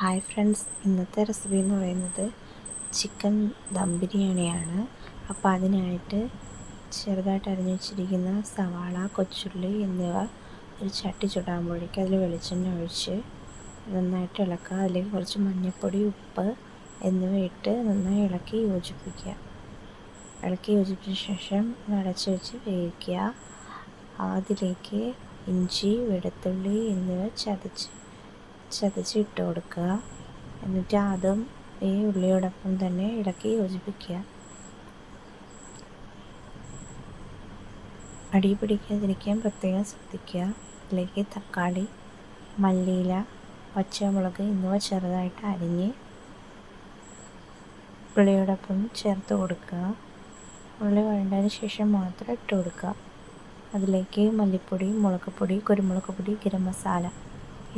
Hi friends ഇന്നത്തെ recipe എന്ന് പറയുന്നത് ചിക്കൻ ദം ബിരിയാണിയാണ്. അപ്പോൾ അതിനായിട്ട് ചെറുതായിട്ട് അരിഞ്ഞു വെച്ചിരിക്കുന്ന സവാള കൊച്ചുള്ളി എന്നിവ ഒരു ചട്ടി ചുടാകുമ്പോഴേക്ക് അതിൽ വെളിച്ചെണ്ണ ഒഴിച്ച് നന്നായിട്ട് ഇളക്കുക. അതിലേക്ക് കുറച്ച് മഞ്ഞൾപ്പൊടി ഉപ്പ് എന്നിവ ഇട്ട് നന്നായി ഇളക്കി യോജിപ്പിക്കുക. ഇളക്കി യോജിപ്പിച്ച ശേഷം അടച്ച് വെച്ച് വേവിക്കുക. അതിലേക്ക് ഇഞ്ചി വെളുത്തുള്ളി എന്നിവ ചതച്ച് ചതച്ച് ഇട്ട് കൊടുക്കുക. എന്നിട്ട് അതും ഈ ഉള്ളിയോടൊപ്പം തന്നെ ഇളക്കി യോജിപ്പിക്കുക. അടി പിടിക്കാതിരിക്കാൻ പ്രത്യേകം ശ്രദ്ധിക്കുക. അല്ലെങ്കിൽ തക്കാളി മല്ലിയില പച്ചമുളക് എന്നിവ ചെറുതായിട്ട് അരിഞ്ഞ് ഉള്ളിയോടൊപ്പം ചേർത്ത് കൊടുക്കുക. ഉള്ളി വഴണ്ടതിന് ശേഷം മാത്രം ഇട്ട് കൊടുക്കുക. അതിലേക്ക് മല്ലിപ്പൊടി മുളക് പൊടി കുരുമുളക് പൊടി ഗരം മസാല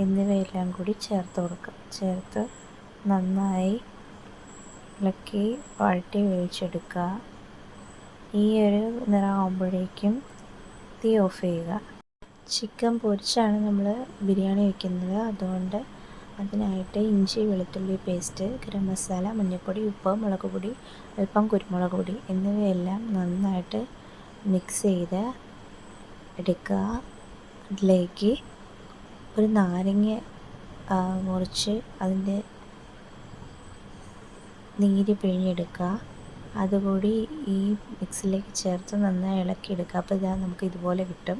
എന്നിവയെല്ലാം കൂടി ചേർത്ത് കൊടുക്കുക ചേർത്ത് നന്നായി ഇളക്കി വഴറ്റി വേവിച്ചെടുക്കുക. ഈ ഒരു നിറമാകുമ്പോഴേക്കും തീ ഓഫ് ചെയ്യുക. ചിക്കൻ പൊരിച്ചാണ് നമ്മൾ ബിരിയാണി വയ്ക്കുന്നത്. അതുകൊണ്ട് അതിനായിട്ട് ഇഞ്ചി വെളുത്തുള്ളി പേസ്റ്റ് ഗരം മസാല മഞ്ഞൾപ്പൊടി ഉപ്പ് മുളക് പൊടി അല്പം കുരുമുളക് പൊടി എന്നിവയെല്ലാം നന്നായിട്ട് മിക്സ് ചെയ്ത് എടുക്കുക. അതിലേക്ക് ഒരു നാരങ്ങ മുറിച്ച് അതിന്റെ നീര് പിഴിഞ്ഞെടുക്കുക. അതുകൂടി ഈ മിക്സിലേക്ക് ചേർത്ത് നന്നായി ഇളക്കി എടുക്കുക അപ്പോൾ ഇതാ നമുക്ക് ഇതുപോലെ കിട്ടും.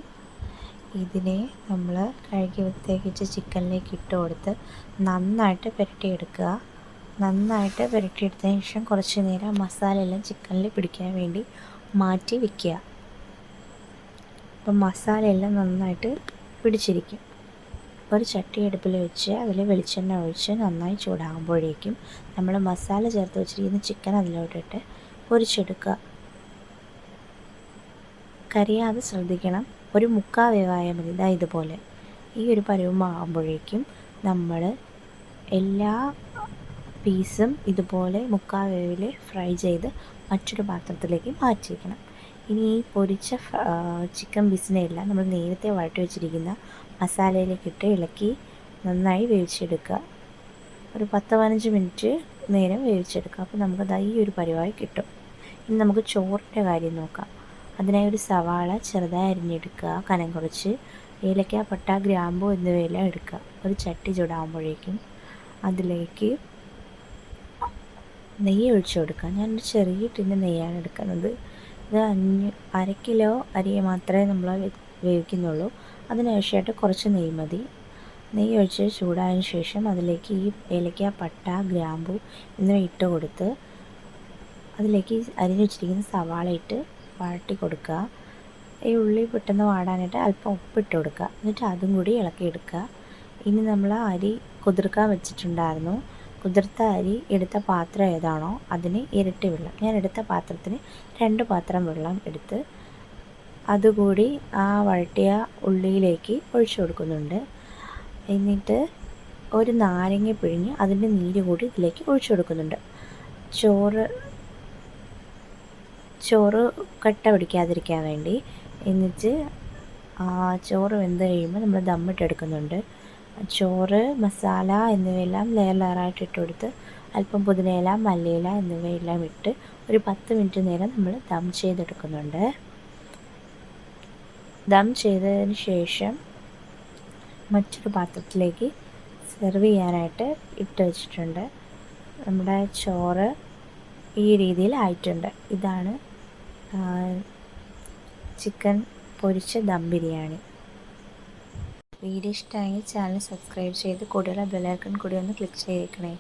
ഇതിനെ നമ്മൾ കഴുകി വൃത്തിയാക്കിച്ച് ചിക്കനിലേക്ക് ഇട്ട് കൊടുത്ത് നന്നായിട്ട് പുരട്ടിയെടുക്കുക. നന്നായിട്ട് പുരട്ടിയെടുത്തതിന് ശേഷം കുറച്ച് നേരം മസാല എല്ലാം ചിക്കനിൽ പിടിക്കാൻ വേണ്ടി മാറ്റി വയ്ക്കുക അപ്പം മസാല എല്ലാം നന്നായിട്ട് പിടിച്ചിരിക്കും. ഒരു ചട്ടി അടുപ്പിൽ വെച്ച് അതിൽ വെളിച്ചെണ്ണ ഒഴിച്ച് നന്നായി ചൂടാകുമ്പോഴേക്കും നമ്മൾ മസാല ചേർത്ത് വെച്ചിരിക്കുന്ന ചിക്കൻ അതിലോട്ടിട്ട് പൊരിച്ചെടുക്കുക. കരിയാതെ ശ്രദ്ധിക്കണം. ഒരു മുക്കാ വേവായ മതി. ഇതാ ഇതുപോലെ. ഈ ഒരു പരുവമാകുമ്പോഴേക്കും നമ്മൾ എല്ലാ പീസും ഇതുപോലെ മുക്കാ വേവിൽ ഫ്രൈ ചെയ്ത് മറ്റൊരു പാത്രത്തിലേക്ക് മാറ്റി വയ്ക്കണം ഇനി ഈ പൊരിച്ച ചിക്കൻ പീസിനെയെല്ലാം നമ്മൾ നേരത്തെ വഴറ്റി വെച്ചിരിക്കുന്ന മസാലയിലേക്ക് ഇട്ട് ഇളക്കി നന്നായി വേവിച്ചെടുക്കുക. ഒരു പത്ത് പതിനഞ്ച് മിനിറ്റ് നേരം വേവിച്ചെടുക്കുക. അപ്പോൾ നമുക്കത് ഈ ഒരു പരിവായി കിട്ടും. ഇനി നമുക്ക് ചോറിന്റെ കാര്യം നോക്കാം. അതിനായി ഒരു സവാള ചെറുതായി അരിഞ്ഞെടുക്കുക. കനം കുറച്ച് ഏലക്ക പട്ട ഗ്രാമ്പു എന്നിവയെല്ലാം എടുക്കുക. ഒരു ചട്ടി ചൂടാകുമ്പോഴേക്കും അതിലേക്ക് നെയ്യ് ഒഴിച്ചു കൊടുക്കുക. ഞാനൊരു ചെറിയ ടിന്ന് നെയ്യാണ് എടുക്കുന്നത്. ഇത് അഞ്ഞ് അര കിലോ അരി മാത്രമേ നമ്മൾ വേവിക്കുന്നുള്ളൂ. അതിനാവശ്യമായിട്ട് കുറച്ച് നെയ്യ് മതി. നെയ്യ് ഒഴിച്ച് ചൂടായതിന് ശേഷം അതിലേക്ക് ഈ ഏലക്ക പട്ട ഗ്രാമ്പു എന്നിവ ഇട്ട് കൊടുത്ത് അതിലേക്ക് അരിഞ്ഞു വെച്ചിരിക്കുന്ന സവാള ഇട്ട് വഴട്ടി കൊടുക്കുക. ഈ ഉള്ളി പെട്ടെന്ന് വാടാനായിട്ട് അല്പം ഉപ്പിട്ട് കൊടുക്കുക. എന്നിട്ട് അതും കൂടി ഇളക്കിയെടുക്കുക ഇനി നമ്മൾ അരി കുതിർക്കാൻ വെച്ചിട്ടുണ്ടായിരുന്നു. കുതിർത്ത അരി എടുത്ത പാത്രം ഏതാണോ അതിന് ഇരട്ടി വെള്ളം. ഞാൻ എടുത്ത പാത്രത്തിന് രണ്ട് പാത്രം വെള്ളം എടുത്ത് അതുകൂടി ആ വഴട്ടിയ ഉള്ളിയിലേക്ക് ഒഴിച്ചു കൊടുക്കുന്നുണ്ട്. എന്നിട്ട് ഒരു നാരങ്ങ പിഴിഞ്ഞ് അതിന്റെ നീര് കൂടി ഇതിലേക്ക് ഒഴിച്ചു കൊടുക്കുന്നുണ്ട്. ചോറ് ചോറ് കട്ട പിടിക്കാതിരിക്കാൻ വേണ്ടി. എന്നിട്ട് ചോറ് വെന്ത് കഴിയുമ്പോൾ നമ്മൾ ദമ്മിട്ടെടുക്കുന്നുണ്ട് ചോറ് മസാല എന്നിവയെല്ലാം ലെയർ ലെയറായിട്ട് ഇട്ട് കൊടുത്ത് അല്പം പുതിനയില മല്ലിയില എന്നിവയെല്ലാം ഇട്ട് ഒരു പത്ത് മിനിറ്റ് നേരം നമ്മൾ ദം ചെയ്തെടുക്കുന്നുണ്ട്. ദം ചെയ്തതിന് ശേഷം മറ്റൊരു പാത്രത്തിലേക്ക് സെർവ് ചെയ്യാനായിട്ട് ഇട്ട് വെച്ചിട്ടുണ്ട്. നമ്മുടെ ചോറ് ഈ രീതിയിൽ ആയിട്ടുണ്ട്. ഇതാണ് ചിക്കൻ പൊരിച്ച ദം ബിരിയാണി. വീഡിയോ ഇഷ്ടമായി ചാനൽ സബ്സ്ക്രൈബ് ചെയ്ത് കൂടുതൽ ബെലൈക്കൺ കൂടി ഒന്ന് ക്ലിക്ക് ചെയ്തേക്കണേ.